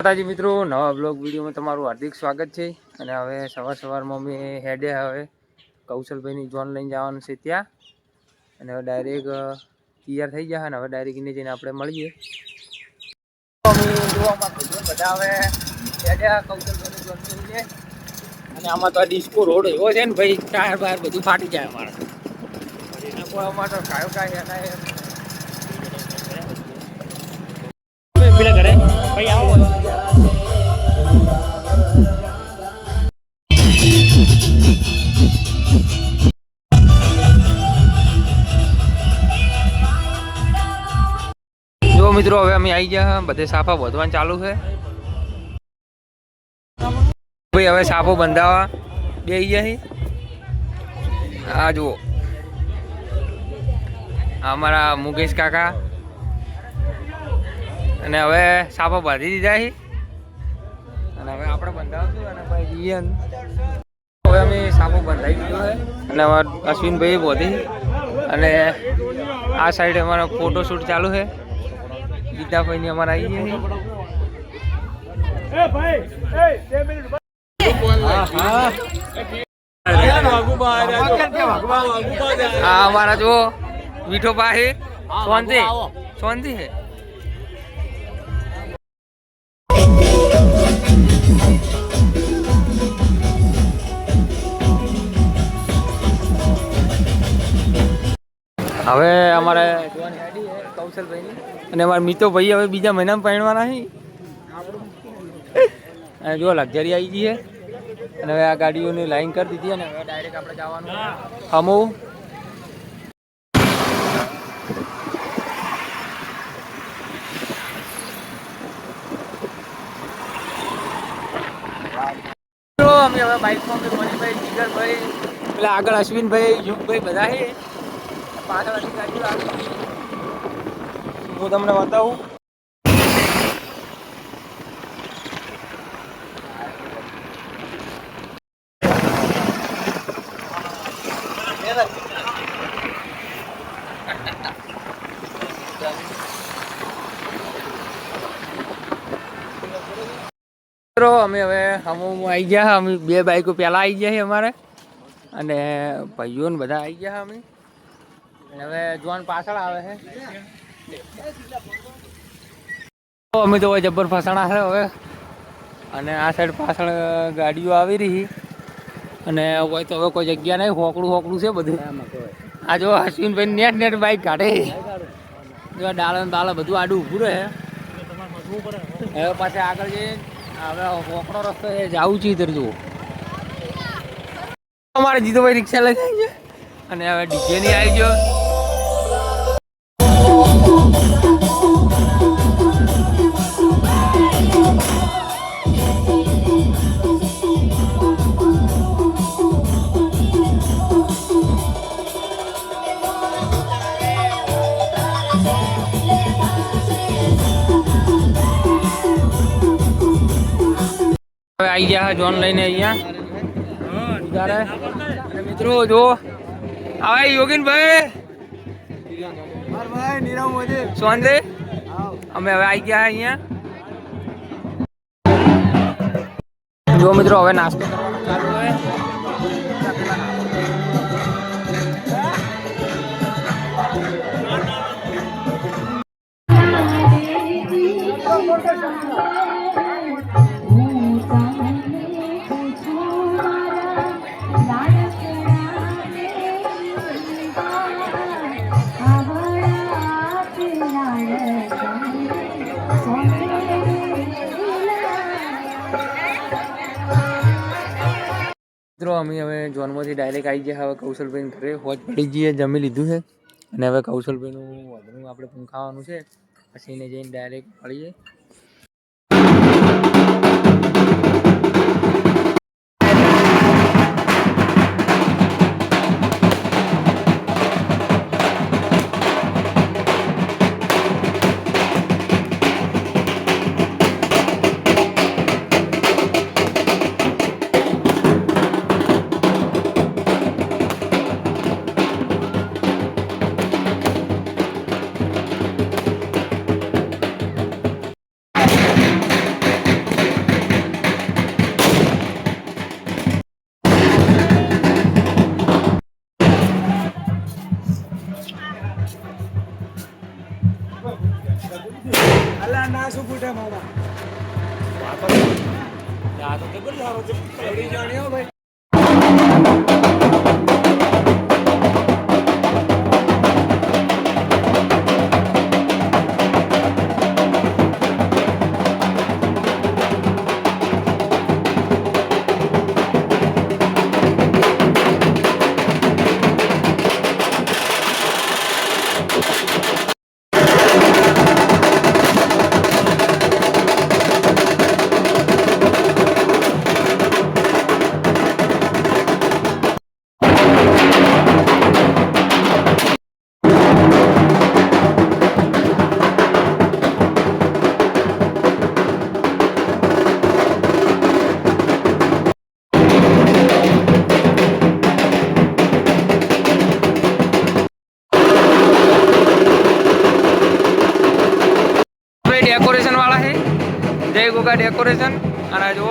માતાજી મિત્રો, નવા બ્લોગ વિડીયોમાં તમારું હાર્દિક સ્વાગત છે. અને હવે સવાર સવારમાં અમે હેડે હવે કૌશલભાઈની જોન લઈને જવાનું છે ત્યાં. અને હવે ડાયરેક્ટ તૈયાર થઈ ગયા અને હવે ડાયરેક્ટ એને જઈને આપણે મળીએ. અમે હેડે અને આમાં તો આ ડિસ્કો રોડ એવો છે ને ભાઈ, ટાયર બાયર બધું ફાટી જાય અમારા. એના કાયો કાય ભાઈ આવો. જો મિત્રો, હવે અમે આવી ગયા, બધે સાફા વધવાનું ચાલુ છે. ભાઈ, હવે સાફો બંધાવા બે ગયા આ જુઓ. અમારા મુકેશ કાકા. અને હવે સાફો બાંધી દીધા છે. અને ભાઈ જઈએ હવે અમે સાફો બંધાઈ દીધો છે. અને અમારા અશ્વિનભાઈ બોધી. અને આ સાઈડ અમારો ફોટોશૂટ ચાલુ છે. ગીતાભાઈની અમારે આવી ગયા હા અમારા જો મીઠો પાસે શાંતિ છે. હવે અમારે અને અમારા મિતો ભાઈ હવે બીજા મહિનામાં પહેણવાના છે અને જો લક્ઝરી આવી ગઈ છે અને હવે આ ગાડીઓની લાઈન કરી દીધી અને હવે ડાયરેક્ટ આપણે જવાનું હમો. તો અમે હવે બાઇકમાં અમે મણિભાઈ જીગરભાઈ પેલા આગળ અશ્વિનભાઈ યુગભાઈ બધા છે હું તમને બતાવું. મિત્રો અમે હવે અમુક આવી ગયા, અમે બે બાઈકો પહેલાં આવી ગયા છે અમારે. અને ભાઈઓને બધા આવી ગયા અમે. હવે જોન પાછળ આવે છે. અમે તો જબ્બર ફસાણા છે હવે. અને આ સાઈડ પાછળ ગાડીઓ આવી રહી. અને હોય તો હવે કોઈ જગ્યા નહીં, હોકડું હોકડું છે બધું. આ જો અશ્વિનભાઈ નેટ નેટ બાઈક કાઢે. જો ડાળ દાળ બધું આડું ઊભું રહે. હવે પાછા આગળ જઈને હવે હોકડો રસ્તો એ જાવું છે ઇધર જુઓ. અમારે જીતુભાઈ રિક્ષા લઈ જાય છે. અને હવે ડીજે ની આવી ગયો. હવે આવી ગયા જોન લઈને અહીંયા. મિત્રો જો. આવે યોગીનભાઈ સોંદે અમે હવે આવી ગયા અહીંયા. જો મિત્રો હવે નાસ્તો ચાલુ છે અમે હવે જોનમાંથી ડાયરેક્ટ આવી ગયા. હવે કૌશલભાઈ ઘરે હોજ પડી જઈએ જમી લીધું છે. અને હવે કૌશલભાઈનું વધનું આપણે પંખાવાનું છે. પછી એને જઈને ડાયરેક્ટ અલા ના શું ફૂટે મામા? આ તો કેટલો સારો છે ભાઈ. ડેકોરેશનવાળા છે. જય ગોગા ડેકોરેશન અને જો